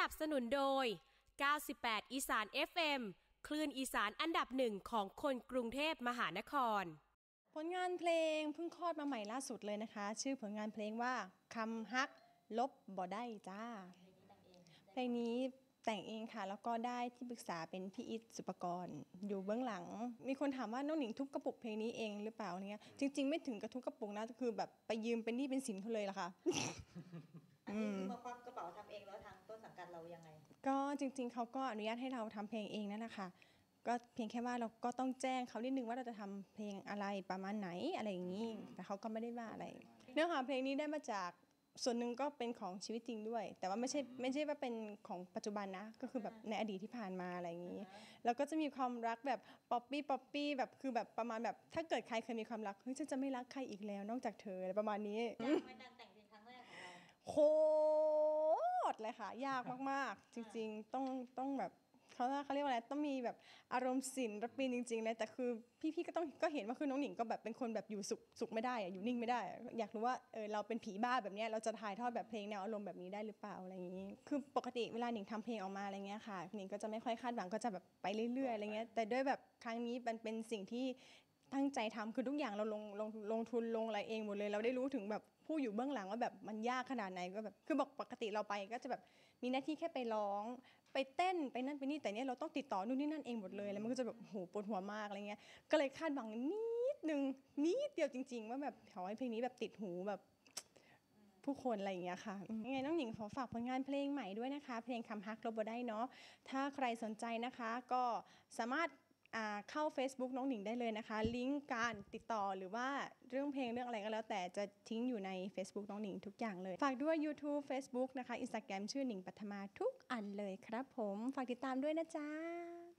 นับสนุนโดย 98 อีสาน FM คลื่นอีสานอันดับหนึ่งของคนกรุงเทพมหานคร ผลงานเพลงเพิ่งคลอดมาใหม่ล่าสุดเลยนะคะ ชื่อผลงานเพลงว่าคำฮักลบบ่ได้จ้า เพลงนี้แต่งเองค่ะ แล้วก็ได้ที่ปรึกษาเป็นพี่อิทสุปกรณ์อยู่เบื้องหลัง มีคนถามว่าน้องหนิงทุบกระปุกเพลงนี้เองหรือเปล่าเนี่ยจริง ๆ ไม่ถึงกับทุบกระปุกนะคือแบบไปยืมเป็นหนี้เป็นสินเขาเลยล่ะค่ะ ยังไง ก็จริง ๆเขาก็อนุญาตให้เราทำเพลงเองนั่นแหละค่ะก็เพียงแค่ว่าเราก็ต้องแจ้งเขานิดนึงว่าเราจะทำเพลงอะไรประมาณไหนอะไรอย่างนี้ แต่เขาก็ไม่ได้ว่าอะไร เนื้อหาเพลงนี้ได้มาจากส่วนหนึ่งก็เป็นของชีวิตจริงด้วย แต่ว่าไม่ใช่ไม่ใช่ว่าเป็นของปัจจุบันนะ ก็คือแบบในอดีตที่ผ่านมาอะไรอย่างนี้ แล้วก็จะมีความรักแบบป๊อปปี้ป๊อปปี้แบบคือแบบประมาณแบบถ้าเกิดใครเคยมีความรักเฮ้ยฉันจะไม่รักใครอีกแล้วนอกจากเธออะไรประมาณนี้ยากไหมการแต่งเพลงครั้งแรกของเราโค ตรเลยค่ะ ยากมากๆ จริงๆ ต้องต้องแบบเขาเขาเรียกว่าอะไรต้องมีแบบอารมณ์ศิลปินจริงๆเลยแต่คือพี่ๆก็ต้องก็เห็นว่าคือน้องหนิงก็แบบเป็นคนแบบอยู่สุขสุขไม่ได้อะอยู่นิ่งไม่ได้อะอยากรู้ว่าเออเราเป็นผีบ้าแบบเนี้ยเราจะถ่ายทอดแบบเพลงแนวอารมณ์แบบนี้ได้หรือเปล่าอะไรอย่างนี้ คือปกติเวลาหนิงทำเพลงออกมาอะไรเงี้ยค่ะหนิงก็จะไม่ค่อยคาดหวังก็จะแบบไปเรื่อยๆอะไรเงี้ยแต่ด้วยแบบครั้งนี้มันเป็นสิ่งที่ ตั้งใจทำคือทุกอย่างเราลงลงลงทุนลงอะไรเองหมดเลย เราได้รู้ถึงแบบผู้อยู่เบื้องหลังว่าแบบมันยากขนาดไหนก็แบบคือบอกปกติเราไปก็จะแบบมีหน้าที่แค่ไปร้อง ไปเต้นไปนั่นไปนี่แต่เนี้ยเราต้องติดต่อนู่นนี่นั่นเองหมดเลยแล้วมันก็จะแบบโหปวดหัวมากอะไรเงี้ยก็เลยคาดหวังนิดนึงนิดเดียวจริง ๆ ว่าแบบขอให้เพลงนี้แบบติดหูแบบผู้คนอะไรอย่างเงี้ยค่ะยังไงน้องหนิงขอฝากผลงานเพลงใหม่ด้วยนะคะ เพลงคำฮักลบบได้เนาะถ้าใครสนใจนะคะ ก็สามารถ เข้า Facebook น้องหนิงได้เลยนะคะ ลิงก์การติดต่อหรือว่าเรื่องเพลงเรื่องอะไรก็แล้ว แต่จะทิ้งอยู่ใน Facebook น้องหนิงทุกอย่างเลย ฝากด้วย YouTube Facebook นะคะ Instagram ชื่อหนิงปัทมาทุกอันเลยครับผม ฝากติดตามด้วยนะจ๊ะ